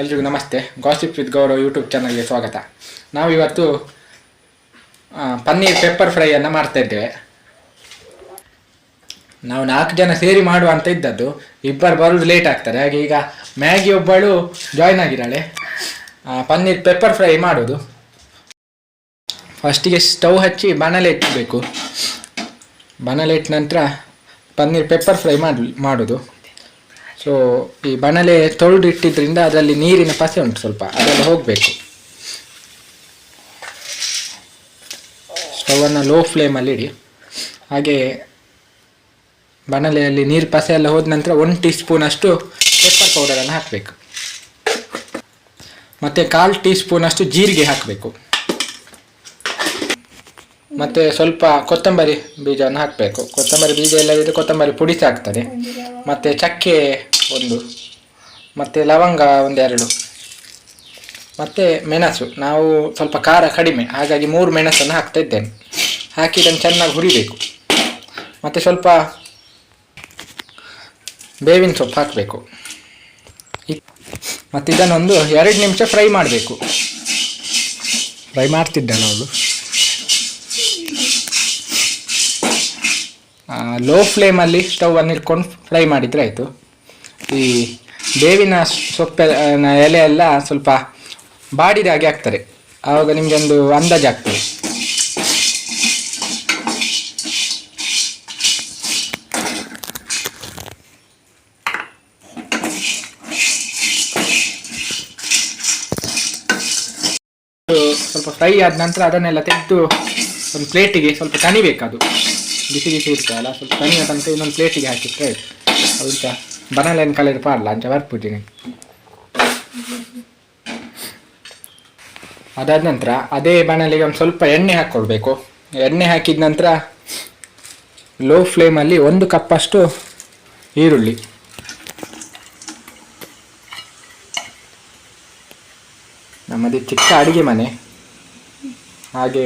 ಎಲ್ರಿಗೂ ನಮಸ್ತೆ. Gossip with Gaurav YouTube ಚಾನಲ್ಗೆ ಸ್ವಾಗತ. ನಾವು ಇವತ್ತು ಪನ್ನೀರ್ ಪೆಪ್ಪರ್ ಫ್ರೈಯನ್ನು ಮಾಡ್ತಾ ಇದ್ದೇವೆ. ನಾವು ನಾಲ್ಕು ಜನ ಸೇರಿ ಮಾಡುವ ಅಂತ ಇದ್ದದ್ದು, ಇಬ್ಬರು ಬರೋದು ಲೇಟ್ ಆಗ್ತಾರೆ ಹಾಗೆ ಈಗ ಮ್ಯಾಗಿ ಒಬ್ಬಳು ಜಾಯ್ನ್ ಆಗಿದ್ದಾಳೆ. ಪನ್ನೀರ್ ಪೆಪ್ಪರ್ ಫ್ರೈ ಮಾಡೋದು. ಫಸ್ಟಿಗೆ ಸ್ಟವ್ ಹಚ್ಚಿ ಬಾಣಲೆ ಇಟ್ಟಬೇಕು ಬಾಣಲೆ ಇಟ್ಟ ನಂತರ ಪನ್ನೀರ್ ಪೆಪ್ಪರ್ ಫ್ರೈ ಮಾಡಿ, ಮಾಡೋದು. ಸೊ ಈ ಬಣಲೆ ತೊಳೆದು ಇಟ್ಟಿದ್ರಿಂದ ಅದರಲ್ಲಿ ನೀರಿನ ಪಸೆ ಉಂಟು ಸ್ವಲ್ಪ, ಅದೆಲ್ಲ ಹೋಗಬೇಕು. ಸ್ಟವನ್ನು ಲೋ ಫ್ಲೇಮಲ್ಲಿ ಇಡಿ. ಹಾಗೆ ಬಣಲೆಯಲ್ಲಿ ನೀರು ಪಸೆ ಎಲ್ಲ ಹೋದ ನಂತರ ಒನ್ ಟೀ ಸ್ಪೂನ್ ಅಷ್ಟು ಪೆಪ್ಪರ್ ಪೌಡರನ್ನು ಹಾಕಬೇಕು. ಮತ್ತು ಕಾಲು ಟೀ ಸ್ಪೂನ್ ಅಷ್ಟು ಜೀರಿಗೆ ಹಾಕಬೇಕು. ಮತ್ತು ಸ್ವಲ್ಪ ಕೊತ್ತಂಬರಿ ಬೀಜವನ್ನು ಹಾಕಬೇಕು. ಕೊತ್ತಂಬರಿ ಬೀಜ ಇಲ್ಲದಿದ್ದರೆ ಕೊತ್ತಂಬರಿ ಪುಡಿ ಸಾಕ್ತದೆ. ಮತ್ತು ಚಕ್ಕೆ ಒಂದು. ಮತ್ತು ಲವಂಗ ಒಂದೆರಡು. ಮತ್ತು ಮೆಣಸು. ನಾವು ಸ್ವಲ್ಪ ಖಾರ ಕಡಿಮೆ. ಹಾಗಾಗಿ ಮೂರು ಮೆಣಸನ್ನು ಹಾಕ್ತಾ ಇದ್ದೇನೆ. ಹಾಕಿ ಇದನ್ನು ಚೆನ್ನಾಗಿ ಹುರಿಬೇಕು. ಮತ್ತು ಸ್ವಲ್ಪ ಬೇವಿನ ಸೊಪ್ಪು ಹಾಕಬೇಕು. ಮತ್ತು ಇದನ್ನೊಂದು ಎರಡು ನಿಮಿಷ ಫ್ರೈ ಮಾಡಬೇಕು. ಫ್ರೈ ಮಾಡ್ತಿದ್ದೆ ಅವಳು. ಲೋ ಫ್ಲೇಮಲ್ಲಿ ಸ್ಟವನ್ನು ಇಟ್ಕೊಂಡು ಫ್ರೈ ಮಾಡಿದರೆ ಆಯಿತು. ಈ ಬೇವಿನ ಸೊಪ್ಪಿನ ಎಲೆ ಎಲ್ಲ ಸ್ವಲ್ಪ ಬಾಡಿದ ಹಾಗೆ ಆಗ್ತದೆ. ಆವಾಗ ನಿಮಗೆ ಒಂದು ಅಂದಾಜು ಆಗ್ತದೆ. ಸ್ವಲ್ಪ ಫ್ರೈ ಆದ ನಂತರ ಅದನ್ನೆಲ್ಲ ತೆಗೆದು ಒಂದು ಪ್ಲೇಟಿಗೆ ಸ್ವಲ್ಪ ತಣಿಬೇಕು ಅದು. ಬಿಸಿ ಬಿಸಿ ಇರ್ತದಲ್ಲ, ಸ್ವಲ್ಪ ತಣಿಯ ತನಕ ಇನ್ನೊಂದು ಪ್ಲೇಟಿಗೆ ಹಾಕಿಟ್ರೆ ಆಯ್ತು. ಅದಂತ ಬನಾಲೆನ್ ಕಲರ್ ಪಾಡಲ್ಲ ಅಂಚ ಬರ್ಬಿಟ್ಟಿನಿ ಅದಾದ ನಂತರ ಅದೇ ಬಾಣಲಿಗೆ ಒಂದು ಸ್ವಲ್ಪ ಎಣ್ಣೆ ಹಾಕ್ಕೊಳ್ಬೇಕು ಎಣ್ಣೆ ಹಾಕಿದ ನಂತರ ಲೋ ಫ್ಲೇಮಲ್ಲಿ ಒಂದು ಕಪ್ಪಷ್ಟು ಈರುಳ್ಳಿ. ನಮ್ಮದು ಚಿಕ್ಕ ಅಡುಗೆ ಮನೆ. ಹಾಗೆ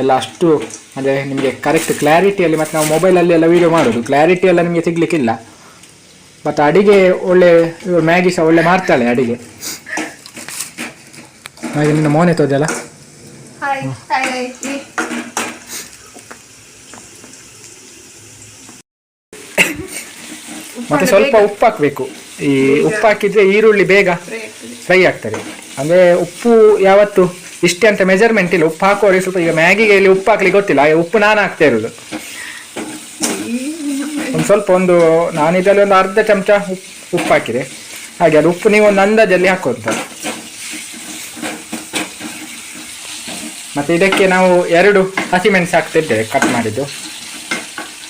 ಎಲ್ಲ ಅಷ್ಟು, ಅಂದರೆ ನಿಮಗೆ ಕರೆಕ್ಟ್ ಕ್ಲಾರಿಟಿಯಲ್ಲಿ ಮತ್ತು ನಾವು ಮೊಬೈಲಲ್ಲಿ ಎಲ್ಲ ವೀಡಿಯೋ ಮಾಡೋದು. ಕ್ಲಾರಿಟಿ ಎಲ್ಲ ನಿಮಗೆ ಸಿಗ್ಲಿಕ್ಕಿಲ್ಲ. ಮತ್ತು ಅಡಿಗೆ ಒಳ್ಳೆ ಇವ್ರು ಮ್ಯಾಗಿ ಸಹ ಒಳ್ಳೆ ಮಾಡ್ತಾಳೆ ಅಡಿಗೆ. ಹಾಗೆ ನಿನ್ನ ಮೋನೆ ತೋದಲ್ಲ ಮತ್ತೆ ಸ್ವಲ್ಪ ಉಪ್ಪು ಹಾಕಬೇಕು. ಈ ಉಪ್ಪು ಹಾಕಿದ್ರೆ ಈರುಳ್ಳಿ ಬೇಗ ಫ್ರೈ ಆಗ್ತದೆ. ಅಂದ್ರೆ ಉಪ್ಪು ಯಾವತ್ತು ಇಷ್ಟೇ ಅಂತ ಮೆಜರ್ಮೆಂಟ್ ಇಲ್ಲ. ಉಪ್ಪು ಹಾಕುವವರಿಗೆ ಸ್ವಲ್ಪ ಈಗ ಮ್ಯಾಗಿಗೆ ಇಲ್ಲಿ ಉಪ್ಪು ಹಾಕ್ಲಿಕ್ಕೆ ಗೊತ್ತಿಲ್ಲ. ಉಪ್ಪು ನಾನು ಹಾಕ್ತಾ ಇರೋದು. ಒಂದು ಸ್ವಲ್ಪ ಒಂದು, ನಾನು ಇದರಲ್ಲಿ ಒಂದು ಅರ್ಧ ಚಮಚ ಉಪ್ಪು ಉಪ್ಪು ಹಾಕಿದೆ ಹಾಗೆ ಅದು ಉಪ್ಪು ನೀವು ಒಂದು ಅಂದಾಜಲ್ಲಿ ಹಾಕುವಂತ. ಮತ್ತೆ ಇದಕ್ಕೆ ನಾವು ಎರಡು ಹಸಿಮೆಣಸು ಹಾಕ್ತಿದ್ದೇವೆ ಕಟ್ ಮಾಡಿದ್ದು.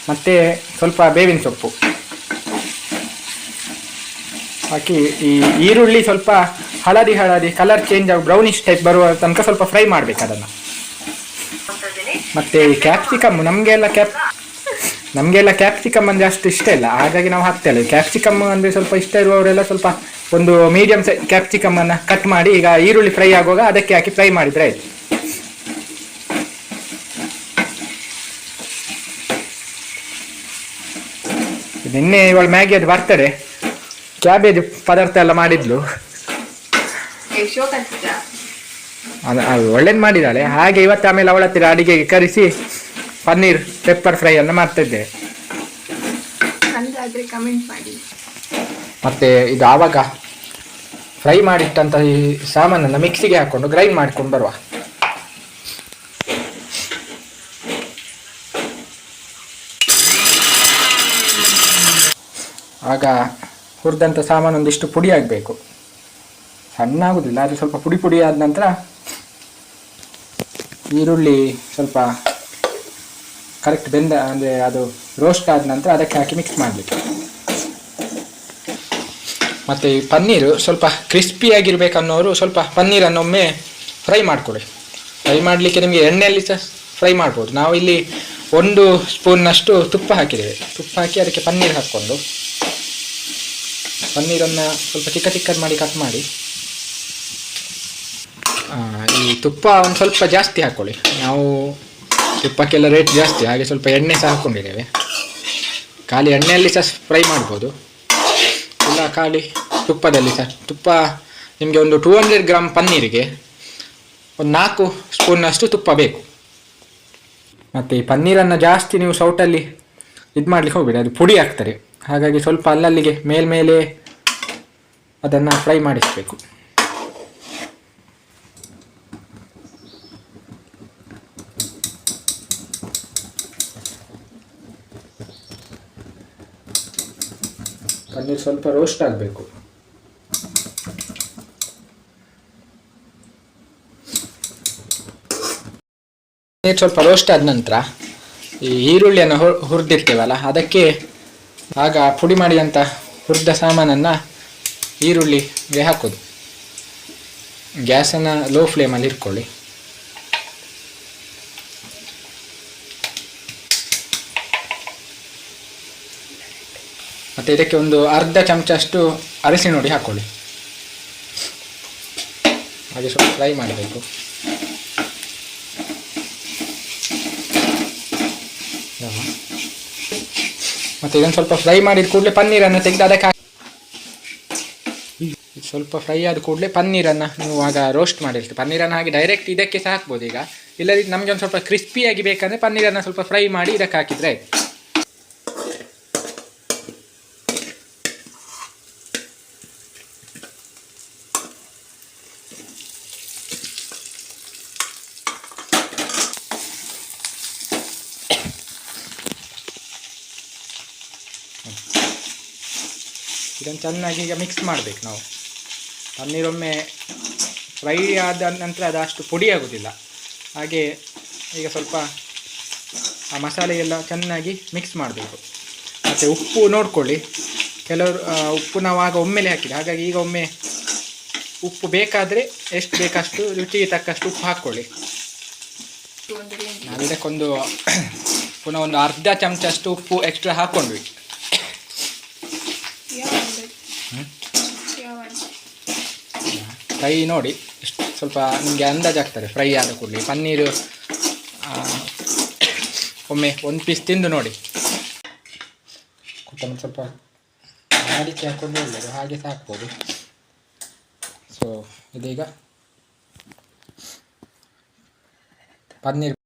ಮತ್ತೆ ಸ್ವಲ್ಪ ಬೇವಿನ ಸೊಪ್ಪು. ಹಾಕಿ ಈ ಈರುಳ್ಳಿ ಸ್ವಲ್ಪ ಹಳದಿ ಹಳದಿ ಕಲರ್ ಚೇಂಜ್ ಆಗಿ ಬ್ರೌನಿಶ್ ಟೈಪ್ ಬರುವ ತನಕ ಸ್ವಲ್ಪ ಫ್ರೈ ಮಾಡಬೇಕು ಅದನ್ನು. ಮತ್ತೆ ಈ ಕ್ಯಾಪ್ಸಿಕಮ್ ನಮಗೆಲ್ಲ ಕ್ಯಾಪ್ ನಮಗೆಲ್ಲ ಕ್ಯಾಪ್ಸಿಕಮ್ ಅಂದರೆ ಅಷ್ಟು ಇಷ್ಟ ಇಲ್ಲ. ಹಾಗಾಗಿ ನಾವು ಹಾಕ್ತಾ ಇಲ್ಲ ಕ್ಯಾಪ್ಸಿಕಮ್ ಅಂದರೆ ಸ್ವಲ್ಪ ಇಷ್ಟ ಇರುವವರೆಲ್ಲ ಸ್ವಲ್ಪ ಒಂದು ಮೀಡಿಯಮ್ ಸೈ ಕ್ಯಾಪ್ಸಿಕಮನ್ನು ಕಟ್ ಮಾಡಿ ಈಗ ಈರುಳ್ಳಿ ಫ್ರೈ ಆಗುವಾಗ ಅದಕ್ಕೆ ಹಾಕಿ ಫ್ರೈ ಮಾಡಿದರೆ ಆಯ್ತು. ನಿನ್ನೆ ಇವಳು ಮ್ಯಾಗಿ ಅದು ಬರ್ತಡೆ ಕ್ಯಾಬೇಜ್ ಪದಾರ್ಥ ಎಲ್ಲ ಮಾಡಿದ್ಲು. ಅದು ಒಳ್ಳೇದು ಮಾಡಿದ್ದಾಳೆ ಹಾಗೆ ಇವತ್ತು ಆಮೇಲೆ ಅವಳ ಹತ್ತಿರ ಅಡಿಗೆಗೆ ಕರೆಸಿ ಪನ್ನೀರ್ ಪೆಪ್ಪರ್ ಫ್ರೈ ಅನ್ನು ಮಾಡ್ತಿದ್ದೆ. ಕಮೆಂಟ್ ಮಾಡಿ. ಮತ್ತೆ ಇದು ಆವಾಗ ಫ್ರೈ ಮಾಡಿಟ್ಟಂತ ಈ ಸಾಮಾನನ್ನು ಮಿಕ್ಸಿಗೆ ಹಾಕೊಂಡು ಗ್ರೈಂಡ್ ಮಾಡ್ಕೊಂಡು ಬರುವ. ಆಗ ಹುರಿದಂಥ ಸಾಮಾನು ಒಂದಿಷ್ಟು ಪುಡಿ ಆಗಬೇಕು. ಸಣ್ಣ ಆಗುದಿಲ್ಲ ಅದು ಸ್ವಲ್ಪ ಪುಡಿ ಪುಡಿ ಆದ ನಂತರ ಈರುಳ್ಳಿ ಸ್ವಲ್ಪ ಕರೆಕ್ಟ್ ಬೆಂದ, ಅಂದರೆ ಅದು ರೋಸ್ಟ್ ಆದ ನಂತರ ಅದಕ್ಕೆ ಹಾಕಿ ಮಿಕ್ಸ್ ಮಾಡಬೇಕು. ಮತ್ತು ಈ ಪನ್ನೀರು ಸ್ವಲ್ಪ ಕ್ರಿಸ್ಪಿಯಾಗಿರ್ಬೇಕನ್ನೋರು ಸ್ವಲ್ಪ ಪನ್ನೀರನ್ನೊಮ್ಮೆ ಫ್ರೈ ಮಾಡಿಕೊಡಿ ಫ್ರೈ ಮಾಡಲಿಕ್ಕೆ ನಿಮಗೆ ಎಣ್ಣೆಯಲ್ಲಿ ಸಹ ಫ್ರೈ ಮಾಡ್ಬೋದು. ನಾವು ಇಲ್ಲಿ ಒಂದು ಸ್ಪೂನ್ನಷ್ಟು ತುಪ್ಪ ಹಾಕಿದ್ದೇವೆ. ತುಪ್ಪ ಹಾಕಿ ಅದಕ್ಕೆ ಪನ್ನೀರ್ ಹಾಕ್ಕೊಂಡು ಪನ್ನೀರನ್ನು ಸ್ವಲ್ಪ ಚಿಕ್ಕ ಚಿಕ್ಕದು ಮಾಡಿ ಕಟ್ ಮಾಡಿ ಈ ತುಪ್ಪ ಒಂದು ಸ್ವಲ್ಪ ಜಾಸ್ತಿ ಹಾಕ್ಕೊಳ್ಳಿ ನಾವು ತುಪ್ಪಕ್ಕೆಲ್ಲ ರೇಟ್ ಜಾಸ್ತಿ, ಹಾಗೆ ಸ್ವಲ್ಪ ಎಣ್ಣೆ ಸಹ ಹಾಕ್ಕೊಂಡಿದ್ದೇವೆ ಖಾಲಿ ಎಣ್ಣೆಯಲ್ಲಿ ಸಹ ಫ್ರೈ ಮಾಡ್ಬೋದು. ಇಲ್ಲ ಖಾಲಿ ತುಪ್ಪದಲ್ಲಿ ಸಹ. ತುಪ್ಪ ನಿಮಗೆ ಒಂದು ಟೂ ಹಂಡ್ರೆಡ್ ಗ್ರಾಮ್ ಪನ್ನೀರಿಗೆ ಒಂದು ನಾಲ್ಕು ಸ್ಪೂನ್ನಷ್ಟು ತುಪ್ಪ ಬೇಕು. ಮತ್ತು ಈ ಪನ್ನೀರನ್ನು ಜಾಸ್ತಿ ನೀವು ಸೌಟಲ್ಲಿ ಇದು ಮಾಡ್ಲಿಕ್ಕೆ ಹೋಗಬೇಡಿ, ಅದು ಪುಡಿ ಹಾಕ್ತಾರೆ ಹಾಗಾಗಿ ಸ್ವಲ್ಪ ಅಲ್ಲಲ್ಲಿಗೆ ಮೇಲ್ಮೇಲೆ ಅದನ್ನು ಫ್ರೈ ಮಾಡಿಸಬೇಕು. ಪನ್ನೀರ್ ಸ್ವಲ್ಪ ರೋಸ್ಟ್ ಆಗಬೇಕು. ಪನ್ನೀರ್ ಸ್ವಲ್ಪ ರೋಸ್ಟ್ ಆದ ನಂತರ ಈ ಈರುಳ್ಳಿಯನ್ನು ಹುರಿದಿರ್ತೇವಲ್ಲ ಅದಕ್ಕೆ ಆಗ ಪುಡಿ ಮಾಡಿದಂಥ ಹುರಿದ ಸಾಮಾನನ್ನು ಈರುಳ್ಳಿಗೆ ಹಾಕೋದು. ಗ್ಯಾಸನ್ನು ಲೋ ಫ್ಲೇಮಲ್ಲಿ ಇಟ್ಕೊಳ್ಳಿ. ಮತ್ತು ಇದಕ್ಕೆ ಒಂದು ಅರ್ಧ ಚಮಚಷ್ಟು ಅರಿಸಿನ ಹುಡಿ ಹಾಕ್ಕೊಳ್ಳಿ ಹಾಗೆ ಸ್ವಲ್ಪ ಫ್ರೈ ಮಾಡಬೇಕು. ಮತ್ತು ಇದನ್ನು ಸ್ವಲ್ಪ ಫ್ರೈ ಮಾಡಿದ ಕೂಡಲೇ ಪನ್ನೀರನ್ನು ತೆಗೆದು ಅದಕ್ಕೆ ಸ್ವಲ್ಪ ಫ್ರೈ ಆದ ಕೂಡಲೇ ಪನ್ನೀರನ್ನು ನೀವು ಆಗ ರೋಸ್ಟ್ ಮಾಡಿರ್ತೀವಿ ಪನ್ನೀರನ್ನು ಹಾಗೆ ಡೈರೆಕ್ಟ್ ಇದಕ್ಕೆ ಸಹ ಹಾಕ್ಬೋದು ಈಗ. ಇಲ್ಲದಿದ್ದು ನಮಗೆ ಒಂದು ಸ್ವಲ್ಪ ಕ್ರಿಸ್ಪಿಯಾಗಿ ಬೇಕಂದರೆ ಪನ್ನೀರನ್ನು ಸ್ವಲ್ಪ ಫ್ರೈ ಮಾಡಿ ಇದಕ್ಕೆ ಹಾಕಿದರೆ ಆಯ್ತು. ಇದನ್ನು ಚೆನ್ನಾಗಿ ಈಗ ಮಿಕ್ಸ್ ಮಾಡಬೇಕು ನಾವು. ಪನ್ನೀರೊಮ್ಮೆ ಫ್ರೈ ಆದ ನಂತರ ಅದು ಅಷ್ಟು ಪುಡಿ ಆಗೋದಿಲ್ಲ. ಹಾಗೆ ಈಗ ಸ್ವಲ್ಪ ಆ ಮಸಾಲೆಯೆಲ್ಲ ಚೆನ್ನಾಗಿ ಮಿಕ್ಸ್ ಮಾಡಬೇಕು. ಮತ್ತು ಉಪ್ಪು ನೋಡ್ಕೊಳ್ಳಿ. ಕೆಲವರು ಉಪ್ಪು ನಾವು ಆಗ ಒಮ್ಮೆಲೆ ಹಾಕಿದೆ ಹಾಗಾಗಿ ಈಗ ಒಮ್ಮೆ ಉಪ್ಪು ಬೇಕಾದರೆ ಎಷ್ಟು ಬೇಕಷ್ಟು, ರುಚಿಗೆ ತಕ್ಕಷ್ಟು ಉಪ್ಪು ಹಾಕ್ಕೊಳ್ಳಿ. ನಾವು ಇದಕ್ಕೊಂದು ಪುನಃ ಒಂದು ಅರ್ಧ ಚಮಚಷ್ಟು ಉಪ್ಪು ಎಕ್ಸ್ಟ್ರಾ ಹಾಕ್ಕೊಂಡ್ವಿ ಯಾವ ಒಂದು ಹ್ಮ್? ಯಾವ ಒಂದು ಫ್ರೈ ನೋಡಿ ಸ್ವಲ್ಪ ನಿಮಗೆ ಅಂದಾಜಾಗ್ತದೆ ಫ್ರೈ ಆದ ಕೂಡಲೇ. ಪನ್ನೀರು ಒಮ್ಮೆ ಒಂದು ಪೀಸ್ ತಿಂದು ನೋಡಿ. ಕೊತ್ತಂಬರಿ ಸ್ವಲ್ಪ ಅಡಿಕೆ ಹಾಕೊಂಡು ಒಳ್ಳೆಯದು ಹಾಗೆ ಸಾಕ್ಬೋದು. ಸೊ ಇದೀಗ ಪನ್ನೀರ್